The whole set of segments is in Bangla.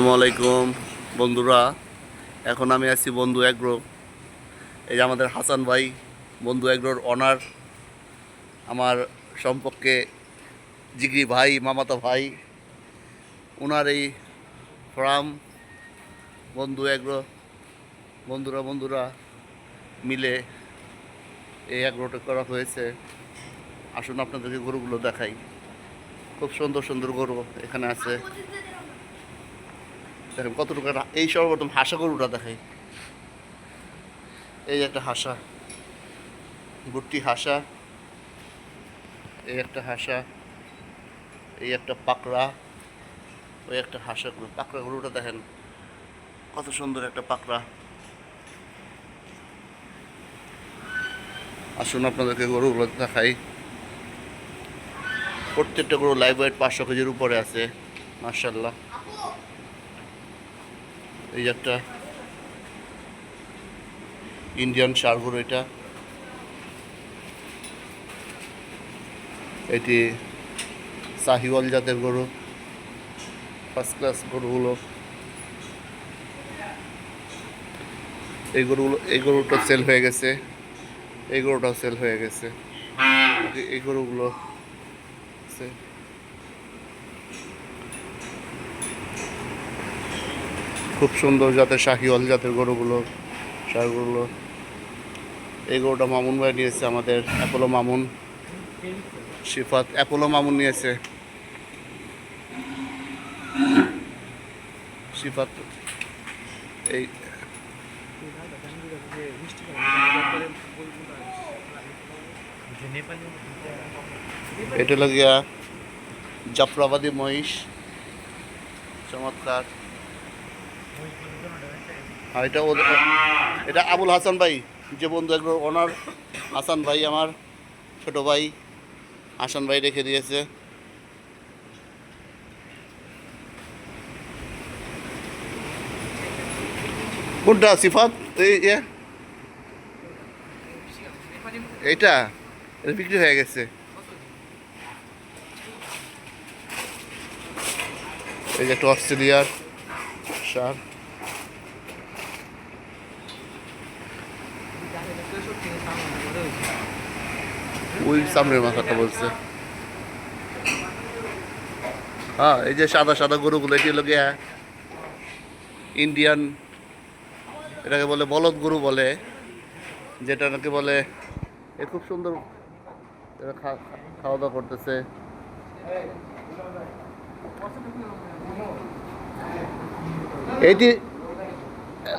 আসসালামু আলাইকুম, বন্ধুরা। এখন আমি আছি বন্ধু এগ্রো এই যে আমাদের হাসান ভাই, বন্ধু এগ্রোর অনার। আমার সম্পর্কে জিগরি ভাই, মামাতো ভাই ওনার এই ফার্ম, বন্ধু এগ্রো বন্ধুরা বন্ধুরা মিলে এই এগ্রোটা করা হয়েছে। আসুন আপনাদেরকে গরুগুলো দেখাই। খুব সুন্দর সুন্দর গরু এখানে আছে। দেখেন কতটুকু এই সর্বপ্রথম হাসা গরুটা দেখাই। এই একটা হাসা গুট্টি হাসা, এই একটা হাসা, এই একটা পাকড়া, ওই একটা হাসা গরু। পাকড়া গরুটা দেখেন, কত সুন্দর একটা পাকড়া। আসুন আপনাদেরকে গরুগুলো দেখাই। প্রত্যেকটা গরু লাইভ ওয়েট পাঁচশো কেজির উপরে আছে মার্শাল্লাহ এই একটা ইন্ডিয়ান সার গরু এটা। এটি সাহিওয়াল জাতের গরু ফার্স্ট ক্লাস গরুগুলো। এই গরুগুলো, এই গরুটা সেল হয়ে গেছে। এই গরুটাও সেল হয়ে গেছে। এই গরুগুলো আছে খুব সুন্দর জাতের শাহিওয়াল জাতের গরুগুলো, সারগুলো। এই গরুটা মামুন ভাই নিয়েছে আমাদের অ্যাপোলো মামুন। সিফাত অ্যাপোলো মামুন নিয়েছে। সিফাত এই এটা লাগিয়া জাফরাবাদী মহিষ, চমৎকার। আর এটা এটা আবুল হাসান ভাই, যে বন্ধু একবার ওনার হাসান ভাই আমার ছোট ভাই, হাসান ভাই রেখে দিয়েছে। কোনটা, সিফাত? এই এ? এইটা? এটা বিক্রি হয়ে গেছে। এই যে একটা অস্ট্রেলিয়ার। সার ওই সামনের মাথাটা বলছে। হ্যাঁ এই যে সাদা সাদা গরুগুলো, এটি হলো গিয়া ইন্ডিয়ান এটাকে বলে বলদ গরু বলে, যেটা নাকি বলে, এ খুব সুন্দর খাওয়া দাওয়া করতেছে। এইটি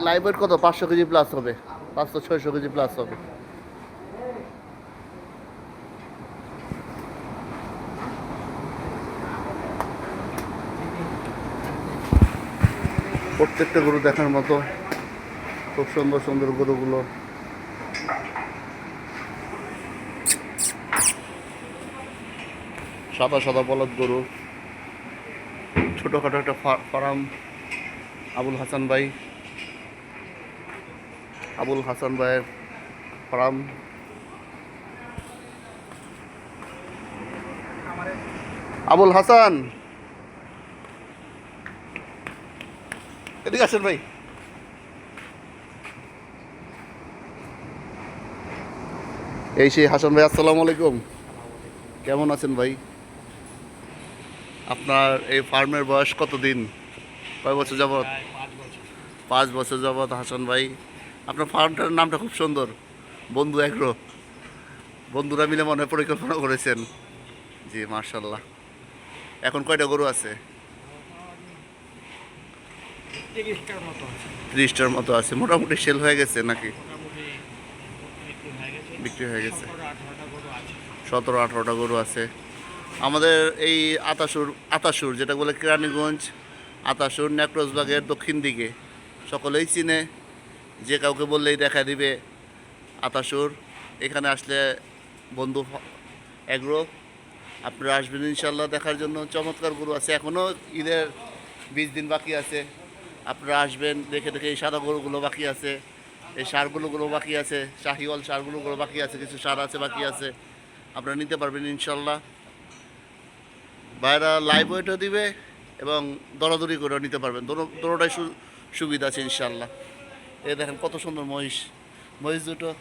লাইভের কত? পাঁচশো কেজি প্লাস হবে। পাঁচশো, ছয়শো কেজি প্লাস হবে। প্রত্যেকটা গরু দেখার মতো খুব সুন্দর সুন্দর গরুগুলো। সাদা সাদা বলদ গরু। ছোটোখাটো একটা ফার্ম, আবুল হাসান ভাই। আবুল হাসান ভাইয়ের ফার্ম। আবুল হাসান। এদিকে আসেন ভাই। এই সেই হাসান ভাই, আসসালামু আলাইকুম। কেমন আছেন ভাই? আপনার এই ফার্মের বয়স কতদিন? কয় বছর যাবৎ? পাঁচ বছর। যাবৎ হাসান ভাই। আপনার ফার্মটার নামটা খুব সুন্দর। বন্ধু এগ্রো। বন্ধুরা মিলে মনে পরিকল্পনা করেছেন। জি মার্শাল্লাহ এখন কয়টা গরু আছে? ত্রিশটার মতো আছে। মোটামুটি সেল হয়ে গেছে নাকি? বিক্রি হয়ে গেছে। সতেরো আঠারোটা গরু আছে। আমাদের এই আতাসুর আতাসুর যেটা বলে কেরানীগঞ্জ, আতাসুর নেক্রসবাগের দক্ষিণ দিকে। সকলেই চিনে, যে কাউকে বললেই দেখা দিবে আতাসুর। এখানে আসলে বন্ধু এগ্রো, আপনারা আসবেন ইনশাল্লাহ দেখার জন্য। চমৎকার গরু আছে এখনও ঈদের বিশ দিন বাকি আছে। আপনারা আসবেন, দেখে দেখে এই সাদা গরুগুলো বাকি আছে। এই সারগুলোগুলো বাকি আছে, শাহিওয়াল সারগুলোগুলো বাকি আছে, কিছু সার আছে, বাকি আছে। আপনারা নিতে পারবেন ইনশাল্লাহ বাইরা লাইভ ওয়েটও দিবে এবং দরাদরি করে নিতে পারবেন। দোনো- দোনোটাই সুবিধা আছে ইনশাল্লাহ এ দেখেন কত সুন্দর মহিষ। মহিষ দুটো।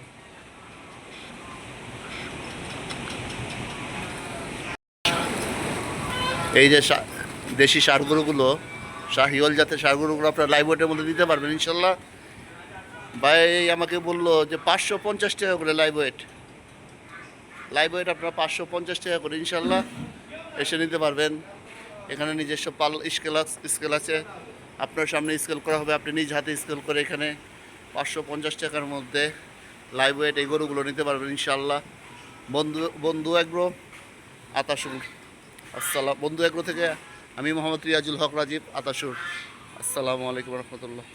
এই যে দেশি সারগুলোগুলো, শাহিওল জাতের সারগুলোগুলো আপনার লাইভ ওয়েটের মধ্যে দিতে পারবেন ইনশাল্লাহ ভাই আমাকে বলল যে পাঁচশো পঞ্চাশ টাকা করে লাইভ ওয়েট লাইভ ওয়েট আপনার পাঁচশো পঞ্চাশ টাকা করে ইনশাল্লাহ এসে নিতে পারবেন। এখানে নিজস্ব পাল স্কেল স্কেল আছে। আপনার সামনে স্কেল করা হবে। আপনি নিজ হাতে স্কেল করে এখানে পাঁচশো পঞ্চাশ টাকার মধ্যে লাইভ ওয়েট এই গরুগুলো নিতে পারবেন ইনশাল্লাহ বন্ধু বন্ধু এগ্রো আতাসুর আসসালাম, বন্ধু এগ্রো থেকে আমি মোহাম্মদ রিয়াজুল হক রাজীব আতাসুর আসসালামু আলাইকুম রহমতুল্লাহ।